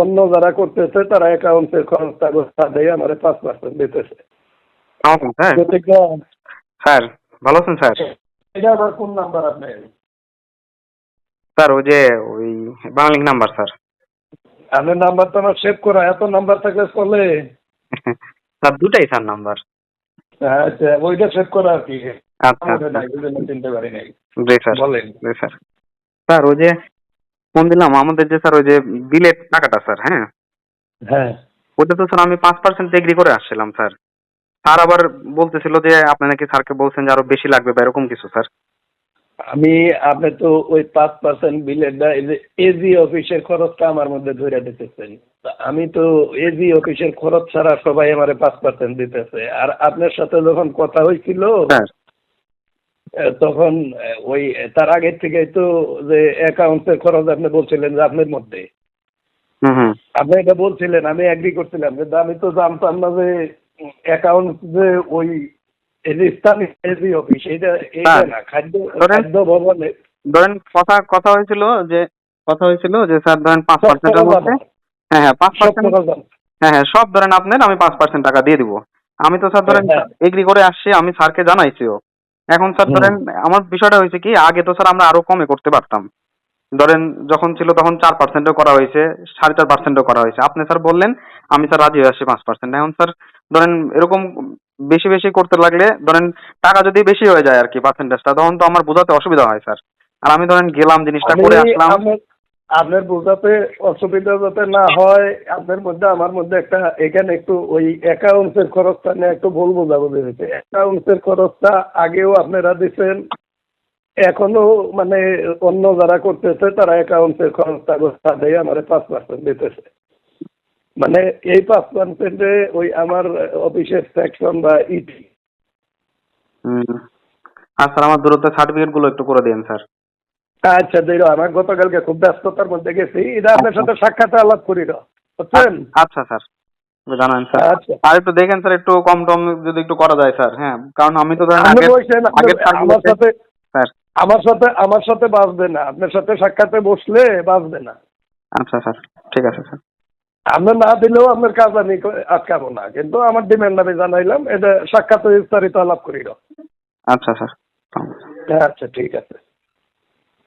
অন্য যারা করতেছে তারা অ্যাকাউন্টের খরচটা দিয়ে আমার পাঁচ পার্সেন্ট দিতেছে। স্যার ভালো আছেন স্যার? এটা কোন নাম্বার আপনার। স্যার ওই যে ওই বাংলিং নাম্বার স্যার। আপনার নাম্বার তো আমার সেভ করা এত নাম্বার থাকলে চলে। স্যার দুটাই স্যার নাম্বার আচ্ছা ওইটা সেভ করা আর কি। আচ্ছা আচ্ছা। চিনতে পারি নাই। জি স্যার। বলেন। জি স্যার। স্যার ওই যে ফোন দিলাম আমাদের যে স্যার ওই যে বিলের টাকাটা স্যার হ্যাঁ? হ্যাঁ। ওটা তো স্যার আমি পাঁচ পার্সেন্ট এগ্রি করে আসছিলাম স্যার। স্যার আবার বলতেছিল যে আপনি নাকি স্যারকে বলছেন যে আরও বেশি লাগবে বা এরকম কিছু স্যার। আমি আপনি তো ওই পাঁচ পার্সেন্ট বিলের এজি অফিসের খরচটা আমার মধ্যে ধরে দিতেছেন। আমি তো এজি অফিসের খরচ ছাড়া সবাই আমার পাঁচ পার্সেন্ট দিতেছে। আর আপনার সাথে যখন কথা হয়েছিল তখন ওই তার আগের থেকে তো যে অ্যাকাউন্টের খরচ আপনি বলছিলেন যে আপনার মধ্যে। আপনি এটা বলছিলেন আমি এগ্রি করছিলাম কিন্তু আমি তো জানতাম না যে অ্যাকাউন্ট যে ওই স্থানীয় এজি অফিস এটা এটা হ্যাঁ। না খাদ্য ধরেন- খাদ্য ভবনে। ধরেন কথা কথা হয়েছিল যে কথা হয়েছিল যে স্যার ধরেন পাঁচ সব পার্সেন্টের মধ্যে হ্যাঁ হ্যাঁ পাঁচ পার্সেন্ট হ্যাঁ হ্যাঁ সব ধরেন আপনার আমি পাঁচ পার্সেন্ট টাকা দিয়ে দিব। আমি তো স্যার ধরেন হ্যাঁ। এগ্রি করে আসছি আমি স্যারকে জানাইছিও। এখন স্যার ধরেন আমার বিষয়টা হয়েছে কি আগে তো স্যার আমরা আরও কমে করতে পারতাম। ধরেন যখন ছিল তখন চার পার্সেন্টও করা হয়েছে সাড়ে চার পার্সেন্টও করা হয়েছে। আপনি স্যার বললেন আমি স্যার রাজি হয়ে আসছি পাঁচ পার্সেন্ট এখন স্যার ধরেন এরকম বেশি বেশি করতে লাগলে ধরেন টাকা যদি বেশি হয়ে যায় আর কি পার্সেন্টেজটা তখন তো আমার বোঝাতে অসুবিধা হয় স্যার। আর আমি ধরেন গেলাম জিনিসটা করে আসলাম। আপনার- বোঝাতে অসুবিধা যাতে না হয়, আপনার মধ্যে, আমার মধ্যে একটা, এখানে একটু ওই অ্যাকাউন্টসের খরচটা নিয়ে একটু ভুল বোঝাবুঝি হয়েছে। অ্যাকাউন্টসের খরচটা আগেও আপনারা দিচ্ছেন এখনও মানে অন্য যারা করতেছে, তারা অ্যাকাউন্টসের খরচটা দিয়ে আমার পাঁচ পার্সেন্ট দিতেছে। মানে এই পাঁচ পার্সেন্টে ওই আমার অফিসের সেকশন বা ইটি হুম। আর স্যার, আমার দূরত্ব সার্টিফিকেটগুলো একটু করে দিন স্যার। আচ্ছা দিল আমার গতকালকে খুব ব্যস্ততার মধ্যে গেছি। এটা আপনার সাথে সাক্ষাৎ আলাপ করি না বুঝছেন? আচ্ছা স্যার। জানান স্যার। আচ্ছা। আর একটু দেখেন স্যার একটু কম টম যদি একটু করা যায় স্যার হ্যাঁ। কারণ আমি তো ধরেন আমার সাথে স্যার। আমার সাথে আমার সাথে বাঁচবে না। আপনার সাথে সাক্ষাতে বসলে বাঁচবে না। আচ্ছা স্যার। ঠিক আছে স্যার। আপনি না দিলেও আপনার কাজ আমি আটকাবো না। কিন্তু আমার ডিমান্ড আমি জানাইলাম এটা সাক্ষাৎ বিস্তারিত আলাপ করি না আচ্ছা স্যার। আচ্ছা ঠিক আছে।